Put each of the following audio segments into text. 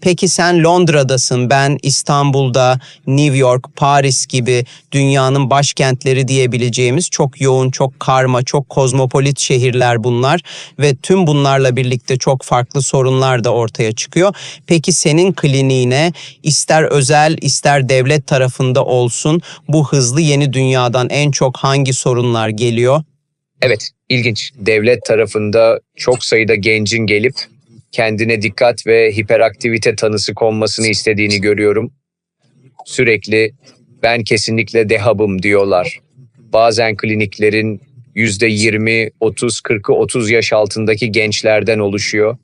Peki sen Londra'dasın, ben İstanbul'da, New York, Paris gibi dünyanın başkentleri diyebileceğimiz çok yoğun, çok karma, çok kozmopolit şehirler bunlar ve tüm bunlarla birlikte çok farklı sorunlar da ortaya çıkıyor. Peki senin kliniğine ister özel ister devlet tarafında olsun bu hızlı yeni dünyadan en çok hangi sorunlar geliyor? Evet, ilginç. Devlet tarafında çok sayıda gencin gelip kendine dikkat ve hiperaktivite tanısı konmasını istediğini görüyorum. Sürekli ben kesinlikle dehabım diyorlar. Bazen kliniklerin %20, 30, 40'ı 30 yaş altındaki gençlerden oluşuyor.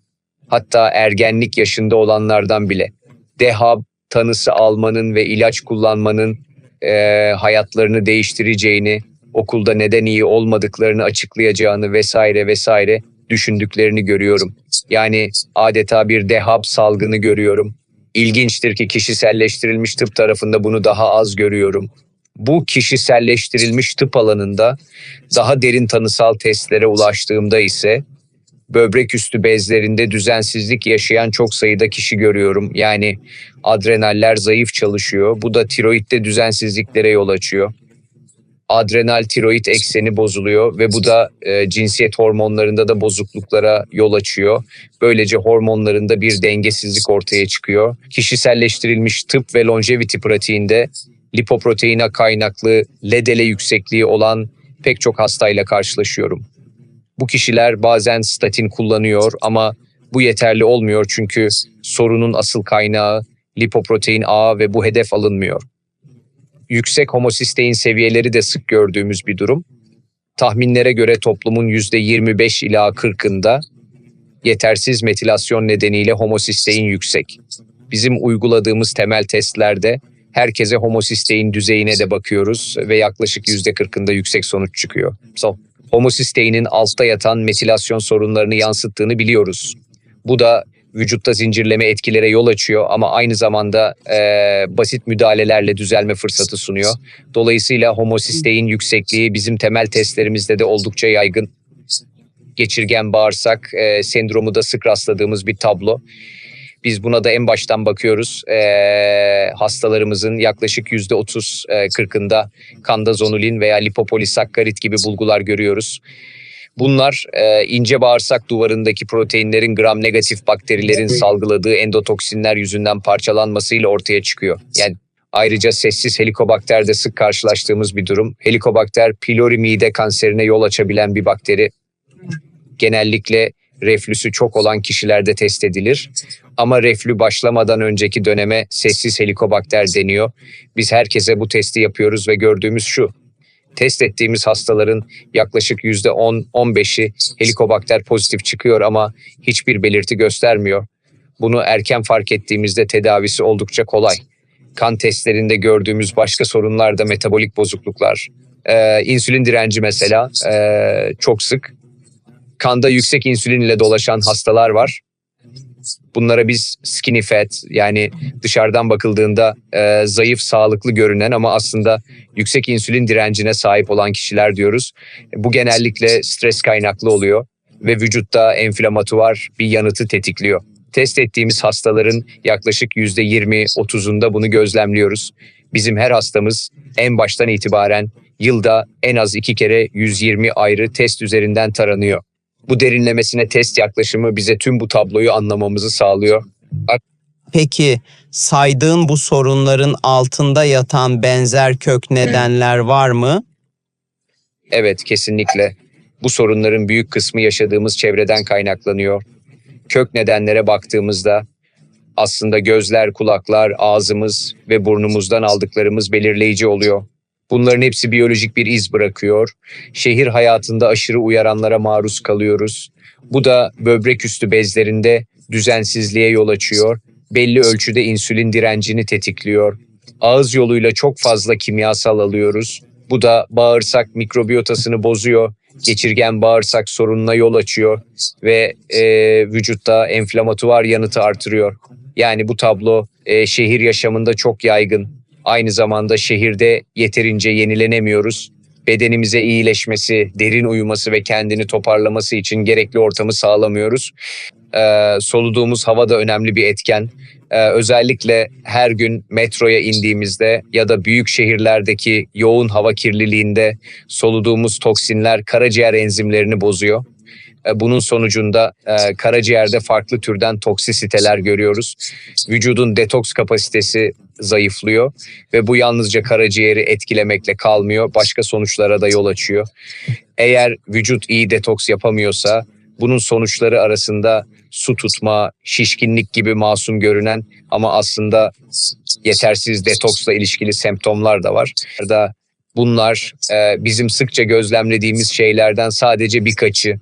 Hatta ergenlik yaşında olanlardan bile. Dehab tanısı almanın ve ilaç kullanmanın eee, hayatlarını değiştireceğini, okulda neden iyi olmadıklarını açıklayacağını vesaire vesaire düşündüklerini görüyorum. Yani adeta bir dehab salgını görüyorum. İlginçtir ki kişiselleştirilmiş tıp tarafında bunu daha az görüyorum. Bu kişiselleştirilmiş tıp alanında daha derin tanısal testlere ulaştığımda ise böbrek üstü bezlerinde düzensizlik yaşayan çok sayıda kişi görüyorum. Yani adrenaller zayıf çalışıyor. Bu da tiroidde düzensizliklere yol açıyor adrenal tiroid ekseni bozuluyor ve bu da e, cinsiyet hormonlarında da bozukluklara yol açıyor. Böylece hormonlarında bir dengesizlik ortaya çıkıyor. Kişiselleştirilmiş tıp ve longevity pratiğinde lipoproteina kaynaklı LDL yüksekliği olan pek çok hastayla karşılaşıyorum. Bu kişiler bazen statin kullanıyor ama bu yeterli olmuyor çünkü sorunun asıl kaynağı lipoprotein A ve bu hedef alınmıyor yüksek homosistein seviyeleri de sık gördüğümüz bir durum. Tahminlere göre toplumun %25 ila 40'ında yetersiz metilasyon nedeniyle homosistein yüksek. Bizim uyguladığımız temel testlerde herkese homosistein düzeyine de bakıyoruz ve yaklaşık %40'ında yüksek sonuç çıkıyor. So, homosisteinin altta yatan metilasyon sorunlarını yansıttığını biliyoruz. Bu da vücutta zincirleme etkilere yol açıyor ama aynı zamanda e, basit müdahalelerle düzelme fırsatı sunuyor. Dolayısıyla homosistein yüksekliği bizim temel testlerimizde de oldukça yaygın. Geçirgen bağırsak e, sendromu da sık rastladığımız bir tablo. Biz buna da en baştan bakıyoruz. E, hastalarımızın yaklaşık yüzde otuz kırkında kanda zonulin veya lipopolisakkarit gibi bulgular görüyoruz. Bunlar e, ince bağırsak duvarındaki proteinlerin gram negatif bakterilerin salgıladığı endotoksinler yüzünden parçalanmasıyla ortaya çıkıyor. Yani ayrıca sessiz helikobakter de sık karşılaştığımız bir durum. Helikobakter pylori mide kanserine yol açabilen bir bakteri. Genellikle reflüsü çok olan kişilerde test edilir. Ama reflü başlamadan önceki döneme sessiz helikobakter deniyor. Biz herkese bu testi yapıyoruz ve gördüğümüz şu test ettiğimiz hastaların yaklaşık %10-15'i helikobakter pozitif çıkıyor ama hiçbir belirti göstermiyor. Bunu erken fark ettiğimizde tedavisi oldukça kolay. Kan testlerinde gördüğümüz başka sorunlar da metabolik bozukluklar. Ee, insülin direnci mesela ee, çok sık. Kanda yüksek insülin ile dolaşan hastalar var. Bunlara biz skinny fat yani dışarıdan bakıldığında e, zayıf, sağlıklı görünen ama aslında yüksek insülin direncine sahip olan kişiler diyoruz. Bu genellikle stres kaynaklı oluyor ve vücutta enflamatuar bir yanıtı tetikliyor. Test ettiğimiz hastaların yaklaşık %20-30'unda bunu gözlemliyoruz. Bizim her hastamız en baştan itibaren yılda en az iki kere 120 ayrı test üzerinden taranıyor. Bu derinlemesine test yaklaşımı bize tüm bu tabloyu anlamamızı sağlıyor. Peki saydığın bu sorunların altında yatan benzer kök nedenler var mı? Evet, kesinlikle. Bu sorunların büyük kısmı yaşadığımız çevreden kaynaklanıyor. Kök nedenlere baktığımızda aslında gözler, kulaklar, ağzımız ve burnumuzdan aldıklarımız belirleyici oluyor. Bunların hepsi biyolojik bir iz bırakıyor. Şehir hayatında aşırı uyaranlara maruz kalıyoruz. Bu da böbrek üstü bezlerinde düzensizliğe yol açıyor. Belli ölçüde insülin direncini tetikliyor. Ağız yoluyla çok fazla kimyasal alıyoruz. Bu da bağırsak mikrobiyotasını bozuyor. Geçirgen bağırsak sorununa yol açıyor ve e, vücutta enflamatuar yanıtı artırıyor. Yani bu tablo e, şehir yaşamında çok yaygın. Aynı zamanda şehirde yeterince yenilenemiyoruz. Bedenimize iyileşmesi, derin uyuması ve kendini toparlaması için gerekli ortamı sağlamıyoruz. Ee, soluduğumuz hava da önemli bir etken. Ee, özellikle her gün metroya indiğimizde ya da büyük şehirlerdeki yoğun hava kirliliğinde soluduğumuz toksinler karaciğer enzimlerini bozuyor. Ee, Bunun sonucunda e, karaciğerde farklı türden toksisiteler görüyoruz. Vücudun detoks kapasitesi zayıflıyor ve bu yalnızca karaciğeri etkilemekle kalmıyor, başka sonuçlara da yol açıyor. Eğer vücut iyi detoks yapamıyorsa bunun sonuçları arasında su tutma, şişkinlik gibi masum görünen ama aslında yetersiz detoksla ilişkili semptomlar da var. Da bunlar e, bizim sıkça gözlemlediğimiz şeylerden sadece birkaçı.